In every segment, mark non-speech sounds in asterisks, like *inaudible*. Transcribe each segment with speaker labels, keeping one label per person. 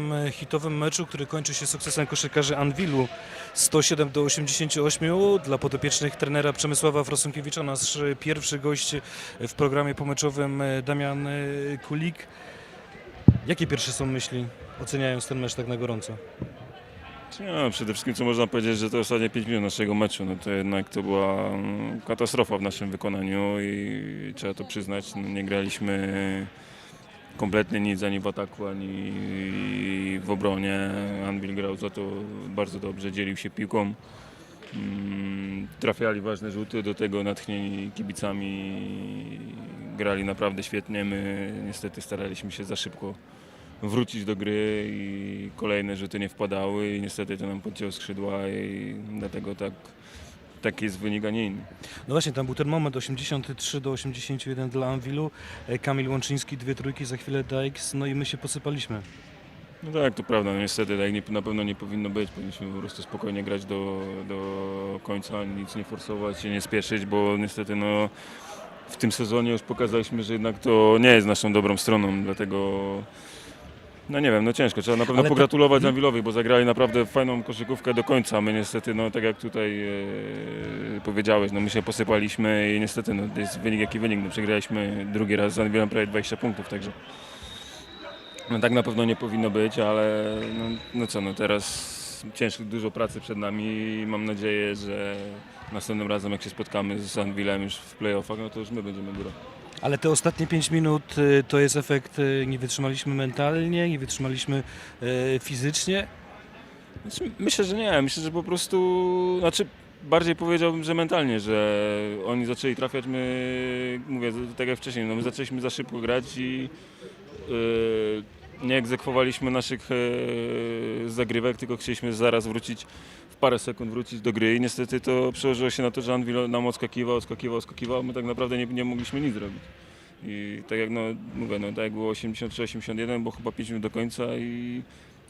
Speaker 1: e, hitowym meczu, który kończy się sukcesem koszykarzy Anwilu 107 do 88 dla podopiecznych trenera Przemysława Frosunkiewicza. Nasz pierwszy gość w programie pomeczowym e, Damian e, Kulik. Jakie pierwsze są myśli, oceniając ten mecz tak na gorąco?
Speaker 2: No, przede wszystkim co można powiedzieć, że to ostatnie 5 minut naszego meczu, no to jednak to była mm, katastrofa w naszym wykonaniu i trzeba to przyznać, no, nie graliśmy kompletnie nic ani w ataku, ani w obronie. Anvil grał za to bardzo dobrze, dzielił się piłką. Mm, Trafiali ważne rzuty, do tego natchnieni kibicami grali naprawdę świetnie. My niestety staraliśmy się za szybko wrócić do gry i kolejne rzuty nie wpadały i niestety to nam podciął skrzydła i dlatego tak, taki jest wynik, a nie inny.
Speaker 1: No właśnie, tam był ten moment 83 do 81 dla Anwilu. E, Kamil Łączyński, dwie trójki, za chwilę Dykes, no i my się posypaliśmy.
Speaker 2: No tak, to prawda, no niestety tak nie, na pewno nie powinno być, powinniśmy po prostu spokojnie grać do, do końca, nic nie forsować się, nie spieszyć, bo niestety no, w tym sezonie już pokazaliśmy, że jednak to nie jest naszą dobrą stroną, dlatego no nie wiem, no ciężko, trzeba na pewno
Speaker 1: Ale to-
Speaker 2: pogratulować
Speaker 1: Mhm.
Speaker 2: Anwilowi, bo zagrali naprawdę fajną koszykówkę do końca, my niestety, no tak jak tutaj e, powiedziałeś, no my się posypaliśmy i niestety no, to jest wynik jaki wynik, no przegraliśmy drugi raz z Anwilem prawie 20 punktów, także no tak na pewno nie powinno być, ale no, no co, no teraz ciężko, dużo pracy przed nami i mam nadzieję, że następnym razem jak się spotkamy z Anvilem już w playoffach, no to już my będziemy górą.
Speaker 1: Ale te ostatnie 5 minut y, to jest efekt, y, nie wytrzymaliśmy mentalnie, nie wytrzymaliśmy y, fizycznie.
Speaker 2: Myślę, że nie, myślę, że po prostu, znaczy bardziej powiedziałbym, że mentalnie, że oni zaczęli trafiać, my, mówię, tak jak wcześniej, no my zaczęliśmy za szybko grać i yy, nie egzekwowaliśmy naszych yy, zagrywek, tylko chcieliśmy zaraz wrócić, parę sekund wrócić do gry i niestety to przełożyło się na to, że Anvil nam odskakiwał, odskakiwał, odskakiwał, a my tak naprawdę nie, nie mogliśmy nic zrobić. I tak jak no, mówię, no, tak jak było 83-81, bo chyba 5 minut do końca i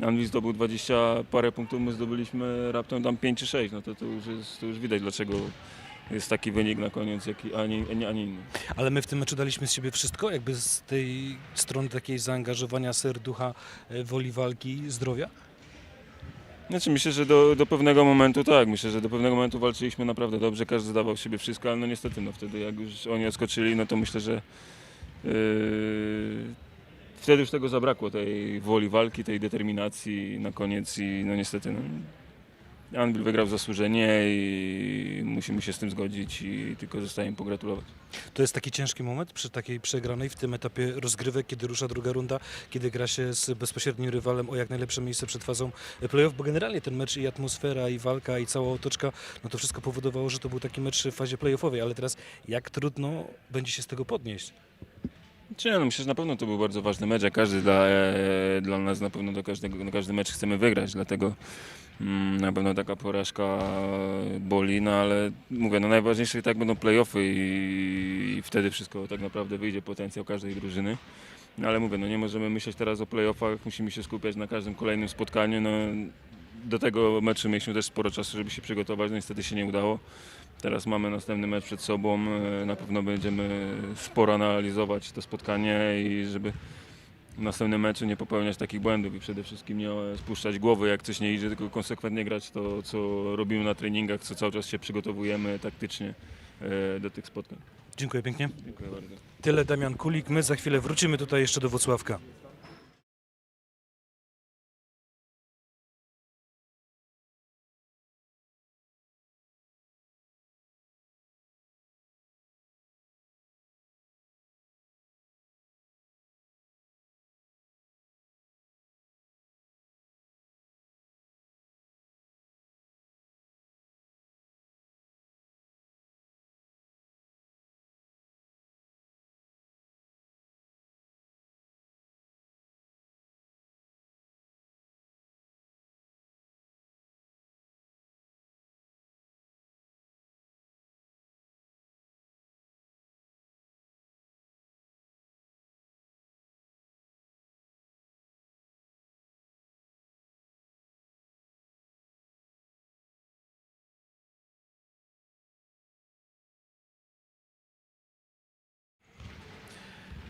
Speaker 2: Anvil zdobył 20 parę punktów, my zdobyliśmy raptem tam 5 czy 6, no to, to, już, jest, to już widać dlaczego jest taki wynik na koniec, jaki, inny.
Speaker 1: Ale my w tym meczu daliśmy z siebie wszystko, jakby z tej strony takiej zaangażowania serducha, y, woli walki, zdrowia.
Speaker 2: Znaczy myślę, że do, do pewnego momentu tak, myślę, że do pewnego momentu walczyliśmy naprawdę dobrze, każdy dawał siebie wszystko, ale no niestety no wtedy jak już oni odskoczyli, no to myślę, że yy, wtedy już tego zabrakło, tej woli walki, tej determinacji na koniec i no niestety no, Anvil wygrał zasłużenie i musimy się z tym zgodzić i tylko zostaje im pogratulować.
Speaker 1: To jest taki ciężki moment przy takiej przegranej w tym etapie rozgrywek, kiedy rusza druga runda, kiedy gra się z bezpośrednim rywalem o jak najlepsze miejsce przed fazą playoff, bo generalnie ten mecz i atmosfera, i walka, i cała otoczka, no to wszystko powodowało, że to był taki mecz w fazie playoffowej, ale teraz jak trudno będzie się z tego podnieść.
Speaker 2: Czy no, myślę, że na pewno to był bardzo ważny mecz, a każdy dla, e, dla nas na pewno do każdego, na każdy mecz chcemy wygrać, dlatego mm, na pewno taka porażka boli, no ale mówię, no najważniejsze i tak będą playoffy i, i wtedy wszystko tak naprawdę wyjdzie, potencjał każdej drużyny. No ale mówię, no nie możemy myśleć teraz o playoffach, musimy się skupiać na każdym kolejnym spotkaniu. No, do tego meczu mieliśmy też sporo czasu, żeby się przygotować, no niestety się nie udało. Teraz mamy następny mecz przed sobą. e, Na pewno będziemy sporo analizować to spotkanie i żeby w następnym meczu nie popełniać takich błędów i przede wszystkim nie spuszczać głowy, jak coś nie idzie, tylko konsekwentnie grać to, co robimy na treningach, co cały czas się przygotowujemy taktycznie e, do tych spotkań.
Speaker 1: Dziękuję pięknie.
Speaker 2: Dziękuję bardzo.
Speaker 1: Tyle Damian Kulik, my za chwilę wrócimy tutaj jeszcze do Wocławka.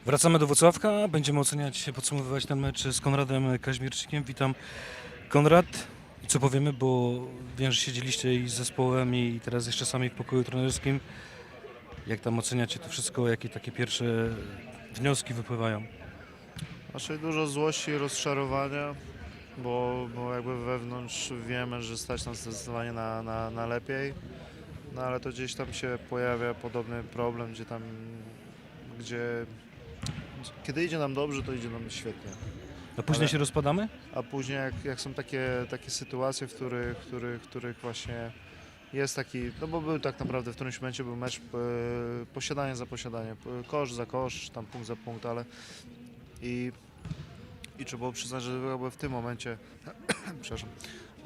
Speaker 1: Wracamy do Włocławka, będziemy oceniać, podsumowywać ten mecz z Konradem Kaźmierczykiem. Witam Konrad. I co powiemy, bo wiem, że siedzieliście i z zespołem i teraz jeszcze sami w pokoju trenerskim. Jak tam oceniacie to wszystko, jakie takie pierwsze wnioski wypływają?
Speaker 3: Znaczy dużo złości i rozczarowania, bo, bo jakby wewnątrz wiemy, że stać nas zdecydowanie na, na, na lepiej, no ale to gdzieś tam się pojawia podobny problem, gdzie tam, gdzie kiedy idzie nam dobrze, to idzie nam świetnie.
Speaker 1: A później
Speaker 3: Ale-
Speaker 1: się rozpadamy?
Speaker 3: A później jak, jak są takie, takie sytuacje, w których, których, których właśnie jest taki, no bo był tak naprawdę w którymś momencie był mecz e, posiadanie za posiadanie, kosz za kosz, tam punkt za punkt, ale i, i trzeba było przyznać, że w tym momencie, *clears throat* przepraszam,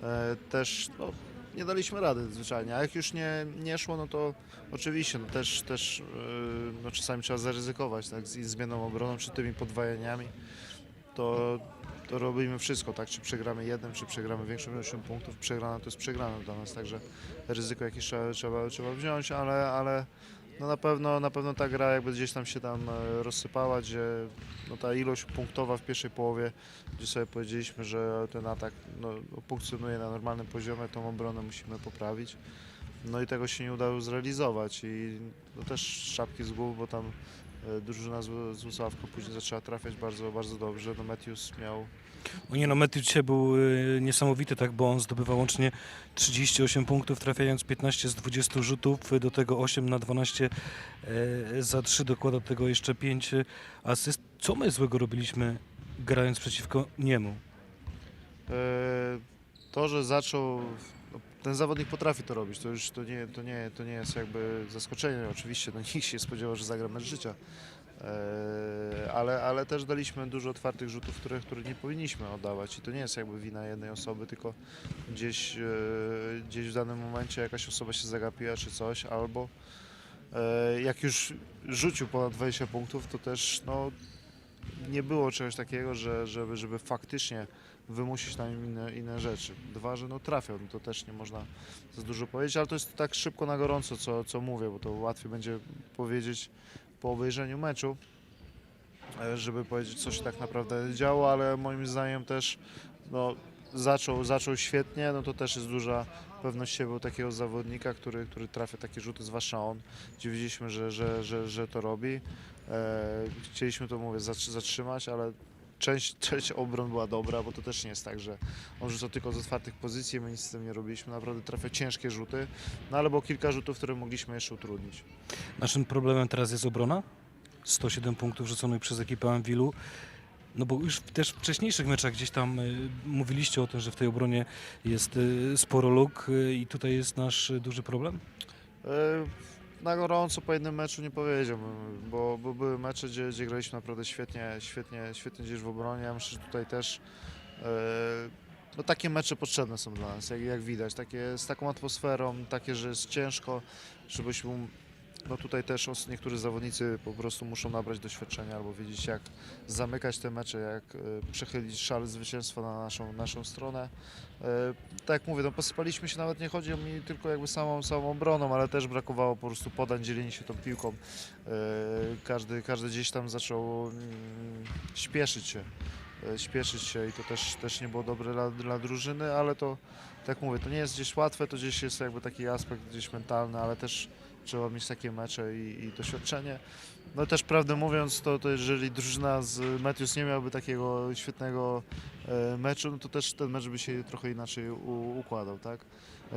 Speaker 3: e, też no, nie daliśmy rady zwyczajnie, a jak już nie, nie szło, no to oczywiście no też, też e, no, czasami trzeba zaryzykować tak, z zmienną obroną, czy tymi podwajaniami, to, to robimy wszystko, tak? Czy przegramy jeden, czy przegramy większą ilością punktów, przegrana to jest przegrana dla nas, także ryzyko jakieś trzeba, trzeba, trzeba wziąć, ale, ale no na, pewno, na pewno ta gra jakby gdzieś tam się tam e, rozsypała, gdzie no ta ilość punktowa w pierwszej połowie, gdzie sobie powiedzieliśmy, że ten atak no, funkcjonuje na normalnym poziomie, tą obronę musimy poprawić. No i tego się nie udało zrealizować i no też szapki z głów, bo tam e, drużyna z, z później zaczęła trafiać bardzo, bardzo dobrze. No Matthews miał
Speaker 1: O nie no, Matthew dzisiaj był y, niesamowity, tak, bo on zdobywał łącznie 38 punktów, trafiając 15 z 20 rzutów, y, do tego 8 na 12 e, za 3, dokłada do tego jeszcze 5 asyst. Co my złego robiliśmy grając przeciwko niemu?
Speaker 3: E, To, że zaczął. no, Ten zawodnik potrafi to robić, to już to nie, to nie, to nie jest jakby zaskoczenie. Oczywiście no, nikt się spodziewał, że zagra mecz życia. E, Ale, ale też daliśmy dużo otwartych rzutów, które, które nie powinniśmy oddawać. I to nie jest jakby wina jednej osoby, tylko gdzieś, e, gdzieś w danym momencie jakaś osoba się zagapiła czy coś, albo e, jak już rzucił ponad 20 punktów, to też no, nie było czegoś takiego, że, żeby, żeby faktycznie wymusić na nim inne, inne rzeczy. Dwa, że no trafiał, no to też nie można za dużo powiedzieć, ale to jest tak szybko na gorąco, co, co mówię, bo to łatwiej będzie powiedzieć po obejrzeniu meczu, e, żeby powiedzieć, co się tak naprawdę działo, ale moim zdaniem też no, zaczął, zaczął świetnie, no to też jest duża pewność siebie takiego zawodnika, który, który trafia takie rzuty, zwłaszcza on, gdzie widzieliśmy, że, że, że, że to robi. E, chcieliśmy to, mówię, zatrzy- zatrzymać, ale część, część obron była dobra, bo to też nie jest tak, że on rzucał tylko z otwartych pozycji, my nic z tym nie robiliśmy, naprawdę trafia ciężkie rzuty, no ale było kilka rzutów, które mogliśmy jeszcze utrudnić.
Speaker 1: Naszym problemem teraz jest obrona. 107 punktów rzuconych przez ekipę Anwilu. No bo już też w wcześniejszych meczach gdzieś tam y, mówiliście o tym, że w tej obronie jest y, sporo luk y, i tutaj jest nasz y, duży problem.
Speaker 3: E, Na gorąco po jednym meczu nie powiedziałbym, bo, bo były mecze, gdzie, gdzie graliśmy naprawdę świetnie, świetnie, świetnie gdzieś w obronie. Ja myślę, że tutaj też e, no, takie mecze potrzebne są dla nas, jak, jak widać. Takie, z taką atmosferą, takie, że jest ciężko, żebyśmy no tutaj też niektórzy zawodnicy po prostu muszą nabrać doświadczenia albo wiedzieć jak zamykać te mecze, jak e, przechylić szal zwycięstwa na naszą, naszą stronę. E, tak jak mówię, no posypaliśmy się, nawet nie chodzi o mi tylko jakby samą, samą obroną, ale też brakowało po prostu podań, dzielenia się tą piłką. E, Każdy, każdy gdzieś tam zaczął mm, śpieszyć się, śpieszyć się i to też, też nie było dobre dla, dla drużyny, ale to, tak mówię, to nie jest gdzieś łatwe, to gdzieś jest jakby taki aspekt gdzieś mentalny, ale też trzeba mieć takie mecze i, i doświadczenie. No też prawdę mówiąc, to, to jeżeli drużyna z Matthews nie miałaby takiego świetnego e, meczu, no to też ten mecz by się trochę inaczej u, układał, tak?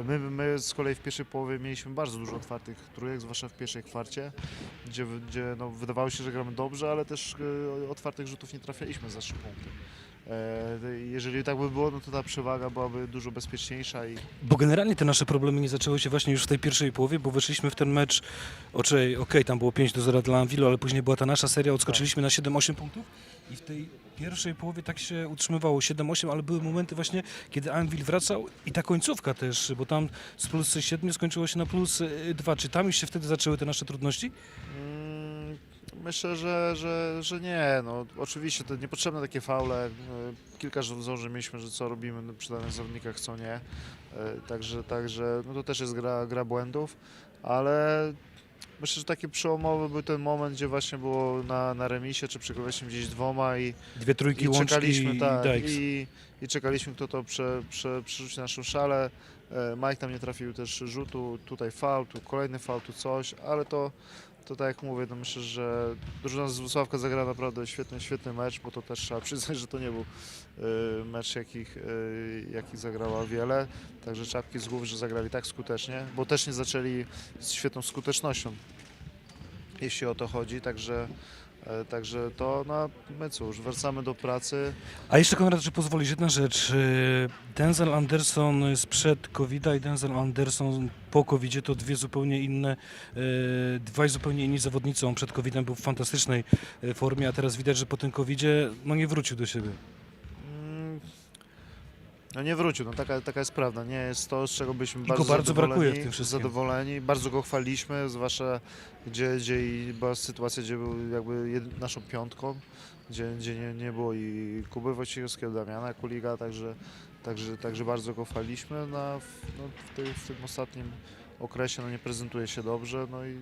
Speaker 3: My, my z kolei w pierwszej połowie mieliśmy bardzo dużo otwartych trójek, zwłaszcza w pierwszej kwarcie, gdzie, gdzie no, wydawało się, że gramy dobrze, ale też e, otwartych rzutów nie trafialiśmy za trzy punkty. E, jeżeli tak by było, no to ta przewaga byłaby dużo bezpieczniejsza i
Speaker 1: Bo generalnie te nasze problemy nie zaczęły się właśnie już w tej pierwszej połowie, bo weszliśmy w ten mecz, okej, okay, tam było 5 do 0 dla Anwilu, ale później była ta nasza seria, odskoczyliśmy na 7-8 punktów i w tej pierwszej połowie tak się utrzymywało 7-8, ale były momenty właśnie, kiedy Anvil wracał i ta końcówka też, bo tam z plus 7 skończyło się na plus 2. Czy tam już się wtedy zaczęły te nasze trudności?
Speaker 3: Myślę, że, że, że nie. No, oczywiście to niepotrzebne takie faule. E, Kilka założeń mieliśmy, że co robimy no, przy danych zawodnikach, co nie. E, Także, także no to też jest gra, gra błędów, ale myślę, że taki przełomowy był ten moment, gdzie właśnie było na, na remisie, czy przegrywaliśmy gdzieś dwoma i,
Speaker 1: Dwie trójki
Speaker 3: i czekaliśmy,
Speaker 1: i
Speaker 3: tak, i, i czekaliśmy, kto to prze, prze, przerzuci na naszą szalę. E, Mike tam nie trafił też rzutu, tutaj faul, tu kolejny faul, tu coś, ale to, to tak jak mówię, no myślę, że drużyna z Wrocławka zagrała naprawdę świetny, świetny mecz, bo to też trzeba *laughs* przyznać, że to nie był e, mecz, jakich, e, jakich zagrała wiele, także czapki z głów, że zagrali tak skutecznie, bo też nie zaczęli z świetną skutecznością, jeśli o to chodzi, także Także to, no my cóż, wracamy do pracy.
Speaker 1: A jeszcze Konrad, czy pozwolisz, jedna rzecz. y, Denzel Anderson sprzed covid i Denzel Anderson po covid to dwie zupełnie inne, y, dwaj zupełnie inni zawodnicy. On przed covid był w fantastycznej formie, a teraz widać, że po tym covid no nie wrócił do siebie.
Speaker 3: No nie wrócił, no taka, taka jest prawda. Nie jest to, z czego byliśmy
Speaker 1: I
Speaker 3: bardzo
Speaker 1: go bardzo
Speaker 3: zadowoleni,
Speaker 1: brakuje w tym wszystkim.
Speaker 3: zadowoleni. Bardzo go chwaliliśmy, zwłaszcza gdzie, gdzie i była sytuacja, gdzie był jakby jed, naszą piątką, gdzie, gdzie nie, nie było i Kuby Wojciechowskiego, Damiana Kuliga, także, także, także bardzo go chwaliliśmy. No, w, no, w, tej, w tym ostatnim okresie no, nie prezentuje się dobrze, no i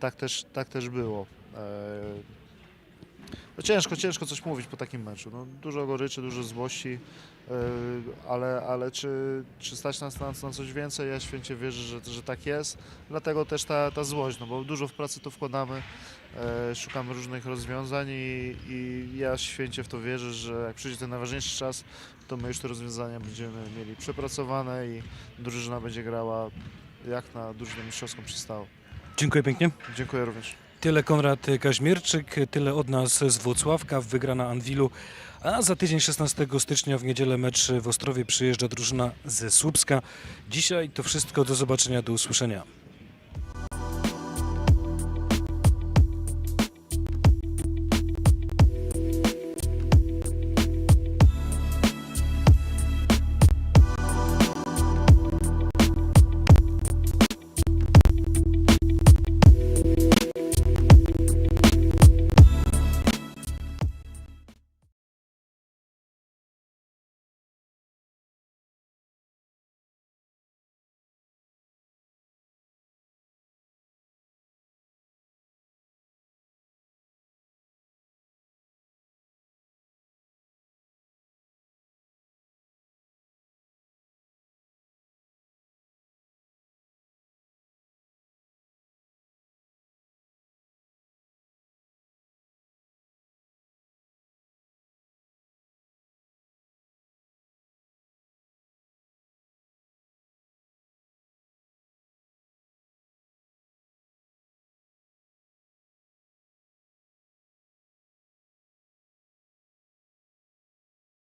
Speaker 3: tak też, tak też było. E, no ciężko, ciężko coś mówić po takim meczu. No, dużo goryczy, dużo złości, yy, ale, ale czy, czy stać nas na, na coś więcej? Ja święcie wierzę, że, że tak jest. Dlatego też ta, ta złość, no bo dużo w pracy to wkładamy, e, szukamy różnych rozwiązań i, i ja święcie w to wierzę, że jak przyjdzie ten najważniejszy czas, to my już te rozwiązania będziemy mieli przepracowane i drużyna będzie grała jak na drużynę mistrzowską przystało.
Speaker 1: Dziękuję pięknie.
Speaker 3: Dziękuję również.
Speaker 1: Tyle Konrad Kaźmierczyk, tyle od nas z Włocławka, wygrana Anwilu. A za tydzień 16 stycznia w niedzielę mecz w Ostrowie przyjeżdża drużyna ze Słupska. Dzisiaj to wszystko, do zobaczenia, do usłyszenia.